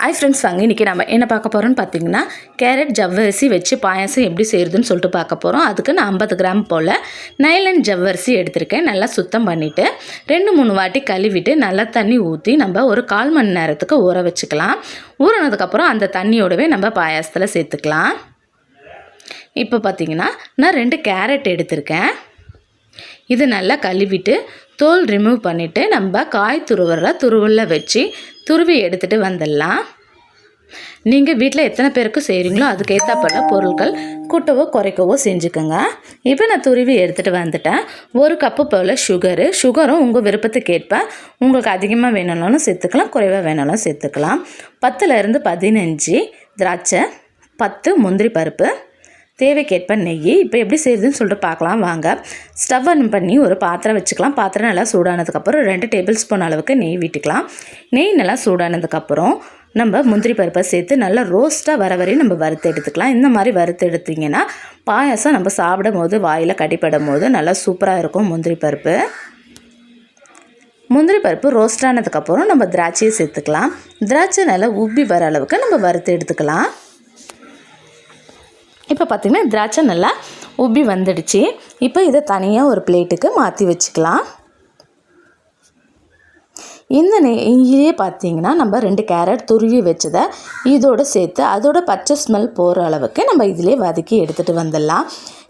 Hi friends வாங்க இன்றைக்கி நம்ம என்ன பார்க்க போகிறோம்னு பார்த்தீங்கன்னா கேரட் ஜவ்வரிசி வச்சு பாயாசம் எப்படி செய்கிறதுன்னு சொல்லிட்டு பார்க்க போகிறோம் அதுக்கு நான் ஐம்பது கிராம் போல் நைலன் ஜவ்வரிசி எடுத்திருக்கேன். நல்லா சுத்தம் பண்ணிவிட்டு ரெண்டு மூணு வாட்டி கழுவிட்டு நல்லா தண்ணி ஊற்றி நம்ம ஒரு கால் மணி நேரத்துக்கு ஊற வச்சுக்கலாம். ஊறினதுக்கப்புறம் அந்த தண்ணியோடவே நம்ம பாயாசத்தில் சேர்த்துக்கலாம். இப்போ பார்த்தீங்கன்னா நான் ரெண்டு கேரட் எடுத்திருக்கேன். இது நல்லா கழுவிட்டு தோல் ரிமூவ் பண்ணிவிட்டு நம்ம காய் துருவல துருவலில் வச்சு துருவி எடுத்துகிட்டு வந்துடலாம். நீங்கள் வீட்டில் எத்தனை பேருக்கு செய்கிறீங்களோ அதுக்கேற்றப்பட்ட பொருட்கள் கூட்டவோ குறைக்கவோ செஞ்சுக்கோங்க. இப்போ நான் துருவி எடுத்துகிட்டு வந்துட்டேன். ஒரு கப்பு போல் சுகரு சுகரும் உங்கள் விருப்பத்துக்கு உங்களுக்கு அதிகமாக வேணும்னாலும் சேர்த்துக்கலாம் குறைவாக வேணாலும் சேர்த்துக்கலாம். பத்துலேருந்து பதினஞ்சு திராட்சை பத்து முந்திரி பருப்பு தேவைக்கேற்ப நெய் இப்போ எப்படி செய்யுதுன்னு சொல்லிட்டு பார்க்கலாம். வாங்க. ஸ்டவ் ஆன் பண்ணி ஒரு பாத்திரம் வச்சுக்கலாம். பாத்திரம் நல்லா சூடானதுக்கப்புறம் ரெண்டு டேபிள் ஸ்பூன் அளவுக்கு நெய் விட்டுக்கலாம். நெய் நல்லா சூடானதுக்கப்புறம் நம்ம முந்திரி பருப்பை சேர்த்து நல்லா ரோஸ்ட்டாக வர வரையும் நம்ம வறுத்து எடுத்துக்கலாம். இந்த மாதிரி வறுத்து எடுத்திங்கன்னா பாயாசம் நம்ம சாப்பிடும் போது வாயில் கடிப்படும் போது நல்லா சூப்பராக இருக்கும் முந்திரி பருப்பு. முந்திரி பருப்பு ரோஸ்ட் ஆனதுக்கப்புறம் நம்ம திராட்சையை சேர்த்துக்கலாம். திராட்சை நல்லா உப்பி வர அளவுக்கு நம்ம வறுத்து எடுத்துக்கலாம். இப்போ பார்த்திங்கன்னா திராட்சை நல்லா உப்பி வந்துடுச்சு. இப்போ இதை தனியாக ஒரு பிளேட்டுக்கு மாற்றி வச்சுக்கலாம். இந்த நெய்யிலே பார்த்தீங்கன்னா நம்ம ரெண்டு கேரட் துருவி வச்சதை இதோடு சேர்த்து அதோட பச்சை ஸ்மெல் போகிற அளவுக்கு நம்ம இதிலே வதக்கி எடுத்துகிட்டு வந்துடலாம்.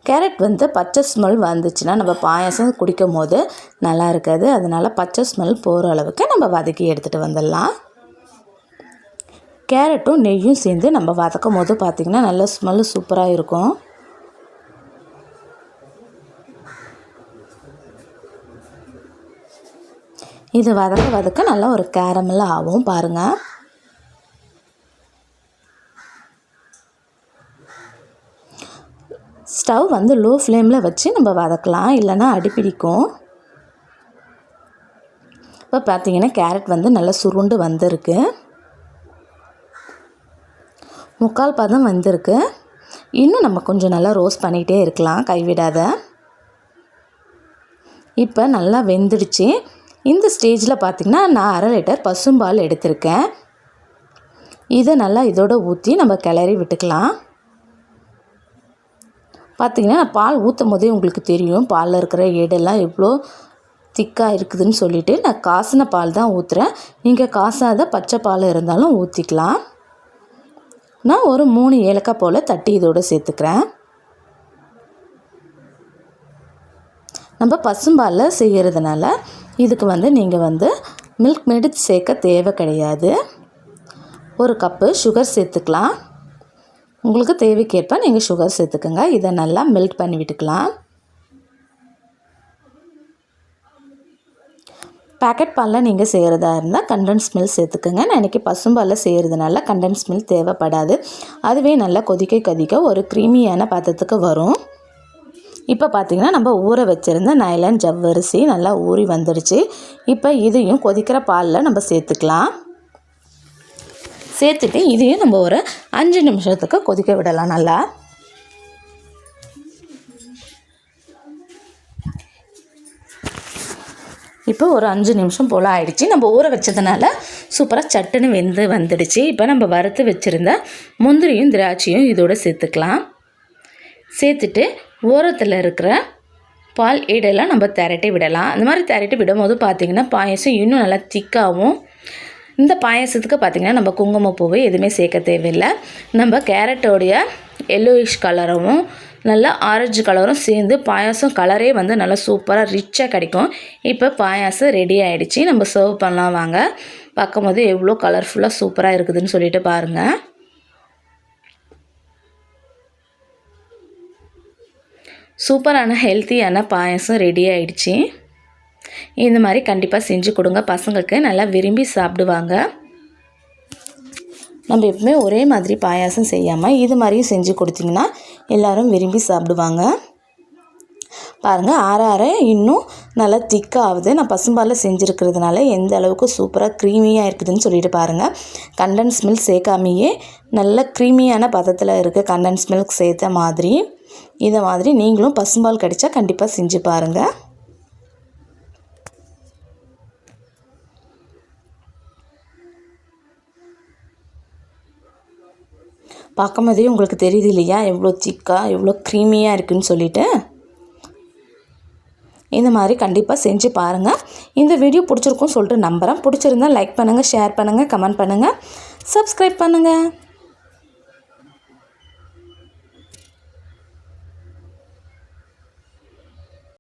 கேரட் வந்து பச்சை ஸ்மெல் வந்துச்சுன்னா நம்ம பாயாசம் குடிக்கும் போது நல்லா இருக்காது. அதனால் பச்சை ஸ்மெல் போகிற அளவுக்கு நம்ம வதக்கி எடுத்துகிட்டு வந்துடலாம். கேரட்டும் நெய்யும் சேர்ந்து நம்ம வதக்கும் போது பார்த்திங்கன்னா நல்ல ஸ்மெல்லு சூப்பராக இருக்கும். இது வதக்க வதக்க நல்லா ஒரு கேரமில் ஆகும் பாருங்கள் ஸ்டவ் வந்து லோ ஃப்ளேமில் வச்சு நம்ம வதக்கலாம் இல்லைன்னா அடிப்பிடிக்கும் இப்போ பார்த்தீங்கன்னா கேரட் வந்து நல்லா சுருண்டு வந்திருக்கு. முக்கால் பதம் வந்திருக்கு. இன்னும் நம்ம கொஞ்சம் நல்லா ரோஸ்ட் பண்ணிகிட்டே இருக்கலாம் கைவிடாத. இப்போ நல்லா வெந்துடுச்சு. இந்த ஸ்டேஜில் பார்த்திங்கன்னா நான் அரை லிட்டர் பசும்பால் எடுத்திருக்கேன். இதை நல்லா இதோட ஊற்றி நம்ம கிளறி விட்டுக்கலாம். பார்த்திங்கன்னா பால் ஊற்றும் போதே உங்களுக்கு தெரியும் பாலில் இருக்கிற ஏடெல்லாம் எவ்வளோ திக்காக இருக்குதுன்னு சொல்லிவிட்டு நான் காசின பால் தான் ஊற்றுறேன் நீங்கள் காசாத பச்சை பால் இருந்தாலும் ஊற்றிக்கலாம் நான் ஒரு மூணு ஏலக்காய் போல் தட்டி இதோடு சேர்த்துக்கிறேன். நம்ம பசும்பாலில் செய்கிறதுனால இதுக்கு வந்து நீங்கள் வந்து மில்க் மேடு சேர்க்க தேவை கிடையாது. ஒரு கப்பு சுகர் சேர்த்துக்கலாம். உங்களுக்கு தேவைக்கேற்ப நீங்கள் சுகர் சேர்த்துக்கோங்க. இதை நல்லா மெல்ட் பண்ணி விட்டுக்கலாம். பேக்கெட் பாலில் நீங்கள் செய்கிறதா இருந்தால் கண்டன்ஸ் மில்க் சேர்த்துக்கோங்க. நான் இன்றைக்கி பசும்பாலில் செய்கிறதுனால கண்டன்ஸ் மில்க் தேவைப்படாது. அதுவே நல்லா கொதிக்க கொதிக்க ஒரு க்ரீமியான பாத்திரத்துக்கு வரும். இப்போ பார்த்திங்கன்னா நம்ம ஊற வச்சுருந்த நைலன் ஜவ்வரிசி நல்லா ஊறி வந்துடுச்சு இப்போ இதையும் கொதிக்கிற பாலில் நம்ம சேர்த்துக்கலாம். சேர்த்துட்டு இதையும் நம்ம ஒரு அஞ்சு நிமிஷத்துக்கு கொதிக்க விடலாம் நல்லா. இப்போ ஒரு அஞ்சு நிமிஷம் போல் ஆயிடுச்சு. நம்ம ஊற வச்சதுனால சூப்பராக சட்டுன்னு வெந்து வந்துடுச்சு. இப்போ நம்ம வறுத்து வச்சுருந்த முந்திரியும் திராட்சையும் இதோடு சேர்த்துக்கலாம். சேர்த்துட்டு ஓரத்தில் இருக்கிற பால் ஈடெல்லாம் நம்ம திரட்டி விடலாம். அந்த மாதிரி திரட்டி விடும்போது பார்த்திங்கன்னா பாயசம் இன்னும் நல்லா திக்காகவும் இந்த பாயசத்துக்கு பார்த்திங்கன்னா நம்ம குங்குமப்பூவை எதுவுமே சேர்க்க தேவையில்லை. நம்ம கேரட்டோடைய எல்லோயிஷ் கலரவும் நல்லா ஆரஞ்சு கலரும் சேர்ந்து பாயாசம் கலரே வந்து நல்லா சூப்பராக ரிச்சாக கிடைக்கும். இப்போ பாயாசம் ரெடி ஆகிடுச்சி நம்ம சர்வ் பண்ணலாம் வாங்க. பார்க்கும்போது எவ்வளோ கலர்ஃபுல்லாக சூப்பராக இருக்குதுன்னு சொல்லிட்டு பாருங்கள் சூப்பரான ஹெல்த்தியான பாயசம் ரெடி ஆகிடுச்சி இந்த மாதிரி கண்டிப்பாக செஞ்சு கொடுங்க. பசங்களுக்கு நல்லா விரும்பி சாப்பிடுவாங்க. நம்ம எப்பவுமே ஒரே மாதிரி பாயாசம் செய்யாமல் இது மாதிரியும் செஞ்சு கொடுத்திங்கன்னா எல்லோரும் விரும்பி சாப்பிடுவாங்க. பாருங்கள் ஆற ஆற இன்னும் நல்லா திக்காக ஆகுது. நான் பசும்பாலில் செஞ்சுருக்கிறதுனால எந்த அளவுக்கு சூப்பராக க்ரீமியாக இருக்குதுன்னு சொல்லிட்டு பாருங்கள் கண்டன்ஸ் மில்க் சேர்க்காமையே நல்ல க்ரீமியான பதத்தில் இருக்குது கண்டன்ஸ் மில்க் சேர்த்த மாதிரி இதை மாதிரி நீங்களும் பசும்பால் கடித்தா கண்டிப்பாக செஞ்சு பாருங்கள் பார்க்கும்போதே உங்களுக்கு தெரியுது இல்லையா? எவ்வளோ திக்காக எவ்வளோ க்ரீமியாக இருக்குதுன்னு சொல்லிவிட்டு இந்த மாதிரி கண்டிப்பாக செஞ்சு பாருங்கள் இந்த வீடியோ பிடிச்சிருக்கும்னு சொல்லிட்டு நம்புகிறேன் பிடிச்சிருந்தா லைக் பண்ணுங்கள் ஷேர் பண்ணுங்கள் கமெண்ட் பண்ணுங்கள் சப்ஸ்கிரைப் பண்ணுங்கள்